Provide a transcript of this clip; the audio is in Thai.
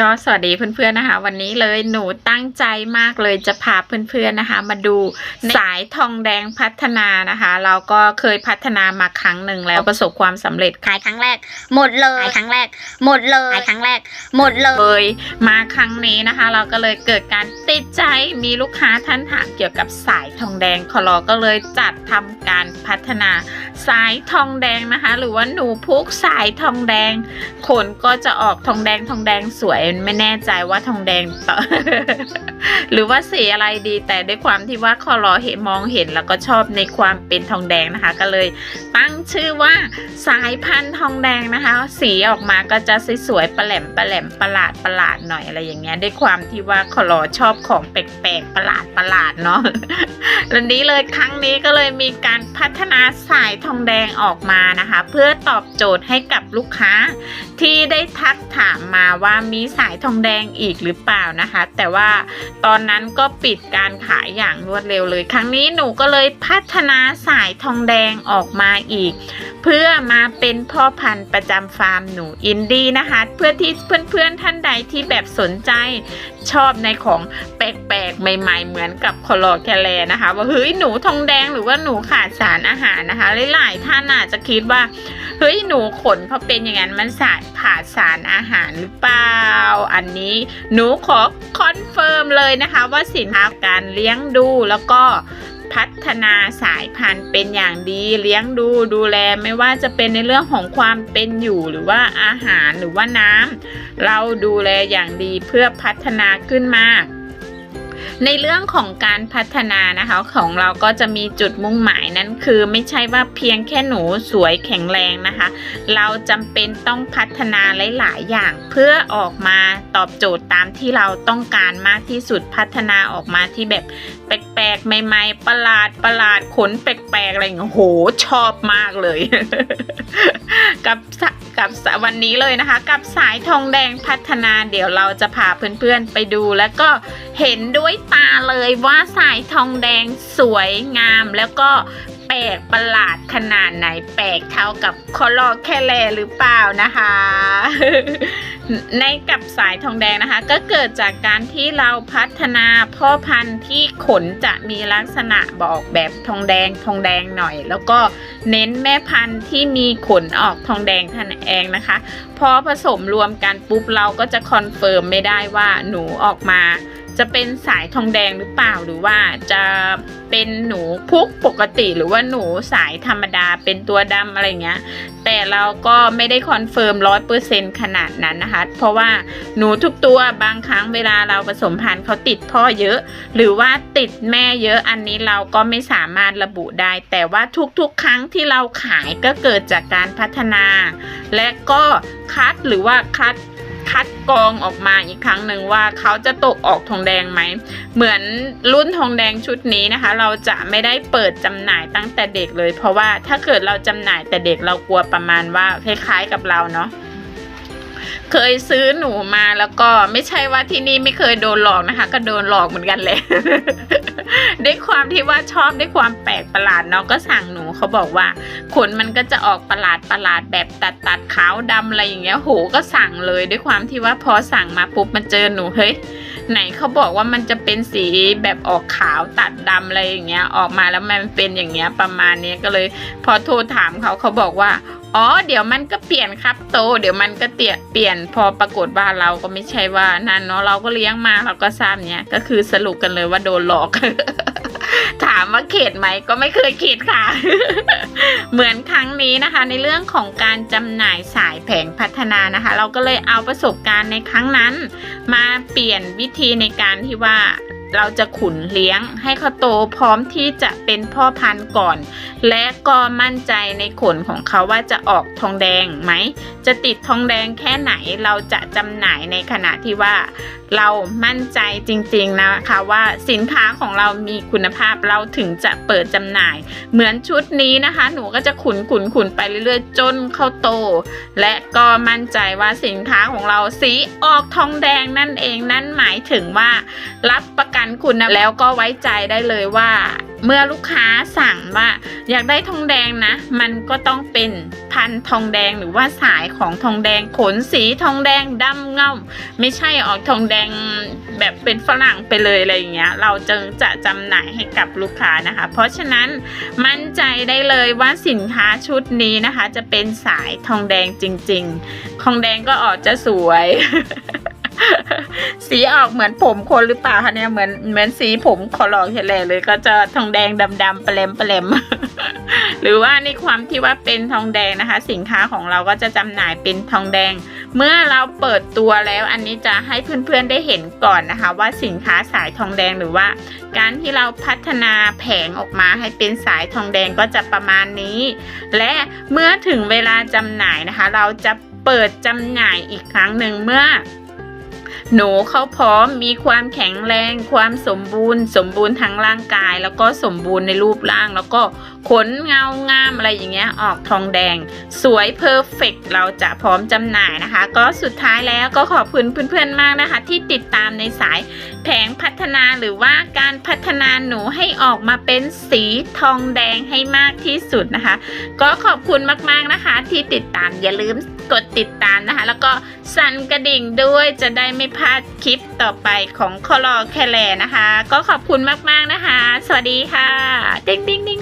ก็สวัสดีเพื่อนๆนะคะ วันนี้เลยหนูตั้งใจมากเลยจะพาเพื่อนๆนะคะ มาดูสายทองแดงพัฒนานะคะ เราก็เคยพัฒนามาครั้งหนึ่งแล้วประสบความสำเร็จขายครั้งแรก หมดเลยขายครั้งแรก หมดเลยขายครั้งแรก หมดเลยเลย มาครั้งนี้นะคะ เราก็เลยเกิดการติดใจมีลูกค้าท่านถามเกี่ยวกับสายทองแดงคอลอก็เลยจัดทำการพัฒนาสายทองแดงนะคะ หรือว่าหนูพุกสายทองแดงขนก็จะออกทองแดงทองแดงสวยไม่แน่ใจว่าทองแดงต่อ หรือว่าสีอะไรดีแต่ด้วยความที่ว่าคอรอเห็นมองเห็นแล้วก็ชอบในความเป็นทองแดงนะคะ ก็เลยตั้งชื่อว่าสายพันธุ์ทองแดงนะคะ สีออกมาก็จะสวยๆประแหลมประแหลมประหลาดประหลาดหน่อยอะไรอย่างเงี้ยด้วยความที่ว่าคอรอชอบของแปลกๆประหลาดประหลาดเนาะวันนี้เลยครั้งนี้ก็เลยมีการพัฒนาสายทองแดงออกมานะคะ เพื่อตอบโจทย์ให้กับลูกค้าที่ได้ทักถามมาว่ามีสายทองแดงอีกหรือเปล่านะคะ แต่ว่าตอนนั้นก็ปิดการขายอย่างรวดเร็วเลย ครั้งนี้หนูก็เลยพัฒนาสายทองแดงออกมาอีก เพื่อมาเป็นพ่อพันธุ์ประจำฟาร์มหนูอินดี้นะคะ เพื่อที่เพื่อนๆท่านใดที่แบบสนใจชอบในของแปลกๆ ใหม่ๆ เหมือนกับคอลอแคลนะคะว่าเฮ้ยหนูทองแดงหรือว่าหนูขาดสารอาหารนะคะหลายๆท่านอาจจะคิดว่าเฮ้ยหนูขนเขาเป็นอย่างนั้นมันสารขาดสารอาหารหรือเปล่าา อันนี้หนูขอคอนเฟิร์มเลยนะคะ ว่าสินค้าการเลี้ยงดูแล้วก็พัฒนาสายพันธุ์เป็นอย่างดีเลี้ยงดูดูแลไม่ว่าจะเป็นในเรื่องของความเป็นอยู่หรือว่าอาหารหรือว่าน้ำเราดูแลอย่างดีเพื่อพัฒนาขึ้นมา ในเรื่องของการพัฒนานะคะของเราก็จะมีจุดมุ่งหมายนั้นคือไม่ใช่ว่าเพียงแค่หนูสวยแข็งแรงนะคะ เราจำเป็นต้องพัฒนาหลาย ๆ อย่างเพื่อออกมาตอบโจทย์ตามที่เราต้องการมากที่สุดพัฒนาออกมาที่แบบแปลกๆ ใหม่ ๆ ประหลาดประหลาดขนแปลกๆ อะไรอย่างเงี้ยโหชอบมากเลย กับส กับวันนี้เลยนะคะ กับสายทองแดงพัฒนาเดี๋ยวเราจะพาเพื่อนๆไปดู แล้วก็เห็นด้วยตาเลยว่าสายทองแดงสวยงาม แล้วก็ ลกประหลาดขนาดไหนแปลกเท่ากับคอลอแคแลหรือเปล่านะคะ ในกับสายทองแดงนะคะ ก็เกิดจากการที่เราพัฒนาพ่อพันธุ์ที่ขนจะมีลักษณะบอกแบบทองแดงทองแดงหน่อย แล้วก็เน้นแม่พันธุ์ที่มีขนออกทองแดงท่านเองนะคะพอผสมรวมกันปุ๊บเราก็จะคอนเฟิร์มไม่ได้ว่าหนูออกมา จะเป็นสายทองแดงหรือเปล่าหรือว่าจะ เป็นหนูพุกปกติหรือว่าหนูสายธรรมดาเป็นตัวดำอะไรเงี้ย แต่เราก็ไม่ได้คอนเฟิร์มร้อยเปอร์เซ็นขนาดนั้นนะคะ เพราะว่าหนูทุกตัวบางครั้งเวลาเราผสมพันธุ์เขาติดพ่อเยอะ หรือว่าติดแม่เยอะอันนี้เราก็ไม่สามารถระบุได้ แต่ว่าทุกๆ ครั้งที่เราขายก็เกิดจากการพัฒนา และก็คัดหรือว่าคัด คัดกรองออกมาอีกครั้งหนึ่งว่าเขาจะตกออกทองแดงไหม เหมือนรุ่นทองแดงชุดนี้นะคะ เราจะไม่ได้เปิดจำหน่ายตั้งแต่เด็กเลย เพราะว่าถ้าเกิดเราจำหน่ายแต่เด็กเรากลัวประมาณว่าคล้ายๆกับเราเนาะ เคยซื้อหนูมาแล้วก็ไม่ใช่ว่าที่นี่ไม่เคยโดนหลอกนะคะ ก็โดนหลอกเหมือนกันเลย ด้วยความที่ว่าชอบด้วยความแปลกประหลาดเนาะก็สั่งหนูเขาบอกว่าขนมันก็จะออกประหลาดประหลาดแบบตัดตัดขาวดำอะไรอย่างเงี้ยโหก็สั่งเลยด้วยความที่ว่าพอสั่งมาปุ๊บมาเจอหนูเฮ้ยไหนเขาบอกว่ามันจะเป็นสีแบบออกขาวตัดดำอะไรอย่างเงี้ยออกมาแล้วมันเป็นอย่างเงี้ยประมาณนี้ก็เลย พอโทรถามเขาเขาบอกว่า อ๋อ เดี๋ยวมันก็เปลี่ยนครับโต เดี๋ยวมันก็เตียเปลี่ยนพอปรากฏว่าเราก็ไม่ใช่ว่านั่นเนาะเราก็เลี้ยงมาเราก็ทราบเนี้ยก็คือสรุปกันเลยว่าโดนหลอก ถามว่าเข็ดไหมก็ไม่เคยเข็ดค่ะ เหมือนครั้งนี้นะคะ ในเรื่องของการจำหน่ายสายแผงพัฒนานะคะ เราก็เลยเอาประสบการณ์ในครั้งนั้น มาเปลี่ยนวิธีในการที่ว่า เราจะขุนเลี้ยงให้เขาโตพร้อมที่จะเป็นพ่อพันธุ์ก่อน และก็มั่นใจในขนของเขาว่าจะออกทองแดงไหม จะติดทองแดงแค่ไหนเราจะจำหน่ายในขณะที่ว่า เรามั่นใจจริงๆนะคะว่าสินค้าของเรามีคุณภาพเราถึงจะเปิดจำหน่าย เหมือนชุดนี้นะคะ หนูก็จะขุนขุนขุนไปเรื่อยๆ จนเขาโต และก็มั่นใจว่าสินค้าของเราสีออกทองแดงนั่นเองนั่นหมายถึงว่ารับประกันคุณแล้วก็ไว้ใจได้เลยว่า เมื่อลูกค้าสั่งว่า อยากได้ทองแดงนะ มันก็ต้องเป็นพันทองแดงหรือว่าสายของทองแดงขนสีทองแดงดำเงาไม่ใช่ออกทองแดงแบบเป็นฝรั่งไปเลยอะไรอย่างเงี้ย เราจึงจะจำหน่ายให้กับลูกค้านะคะ เพราะฉะนั้นมั่นใจได้เลยว่าสินค้าชุดนี้นะคะ จะเป็นสายทองแดงจริง ๆ ทองแดงก็ออกจะสวย สีออกเหมือนผมคนหรือเปล่าคะเนี่ยเหมือนเหมือนสีผมขอลองเห็นเลเลย ก็จะทองแดงดำๆแปลมแปลมหรือว่าในความที่ว่าเป็นทองแดงนะคะ สินค้าของเราก็จะจำหน่ายเป็นทองแดง เมื่อเราเปิดตัวแล้วอันนี้จะให้เพื่อนๆได้เห็นก่อนนะคะ ว่าสินค้าสายทองแดงหรือว่า การที่เราพัฒนาแผงออกมาให้เป็นสายทองแดงก็จะประมาณนี้ และเมื่อถึงเวลาจำหน่ายนะคะ เราจะเปิดจำหน่ายอีกครั้งหนึ่งเมื่อ หนูเขาพร้อมมีความแข็งแรง ความสมบูรณ์ สมบูรณ์ทั้งร่างกาย แล้วก็สมบูรณ์ในรูปร่าง แล้วก็ขนเงางามอะไรอย่างเงี้ยออกทองแดง สวยเพอร์เฟกเราจะพร้อมจำหน่ายนะคะ ก็สุดท้ายแล้วก็ขอบคุณเพื่อนๆมากนะคะ ที่ติดตามในสายแผงพัฒนาหรือว่าการพัฒนาหนูให้ออกมาเป็นสีทองแดงให้มากที่สุดนะคะ ก็ขอบคุณมากๆนะคะที่ติดตามอย่าลืม กดติดตามนะคะ แล้วก็สั่นกระดิ่งด้วยจะได้ไม่พลาดคลิปต่อไปของคอลอแคแลนะคะ ก็ขอบคุณมากๆนะคะ สวัสดีค่ะ ดิ้งดิ้งดิ้ง